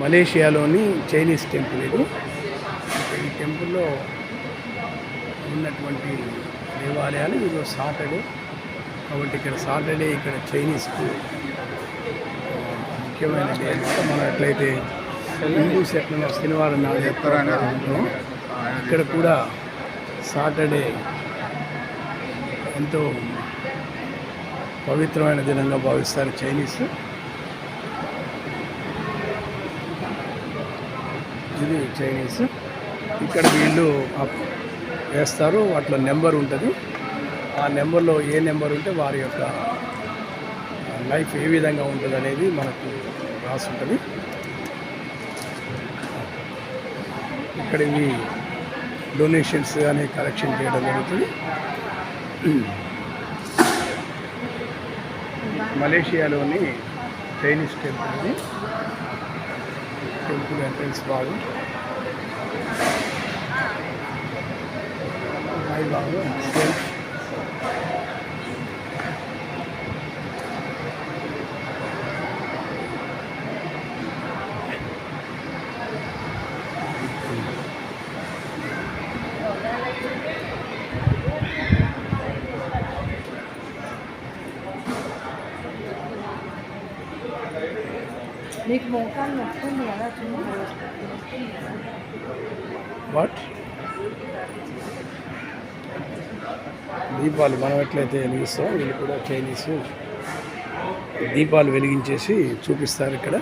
మలేషియాలోని Chinese temple ఇది. ఈ టెంపుల్లో ఉన్నటువంటి దేవాలయాలు ఇది సాటర్డే. కాబట్టి ఇక్కడ సాటర్డే ఇక్కడ చైనీస్కు ముఖ్యమైన డే. అనమాట మనం ఎట్లయితే హిందూస్ ఎట్లా శనివారం నాడు చెప్తారని అనుకుంటున్నాం ఇక్కడ కూడా సాటర్డే ఎంతో పవిత్రమైన దినంగా భావిస్తారు చైనీస్. ఇది చైనీస్ ఇక్కడ వీళ్ళు అప్- వేస్తారు వాటిలో నెంబర్ ఉంటుంది. ఆ నెంబర్లో ఏ నెంబర్ ఉంటే వారి యొక్క లైఫ్ ఏ విధంగా ఉంటుంది అనేది మనకు రాసి ఉంటుంది ఇక్కడ ఇవి డొనేషన్స్ కానీ కలెక్షన్ చేయడం జరుగుతుంది. మలేషియాలోని చైనీస్ టెంపుల్ టెంపుల్ ఎంట్రన్స్ భాగం పై భాగం సెల్ఫ్ మీకు మోకాలు నొస్తుంది కదా వాట్ దీపాలు మనం ఎట్లయితే వెలిగిస్తామో వీళ్ళు కూడా చైనీస్ దీపాలు వెలిగించేసి చూపిస్తారు ఇక్కడ.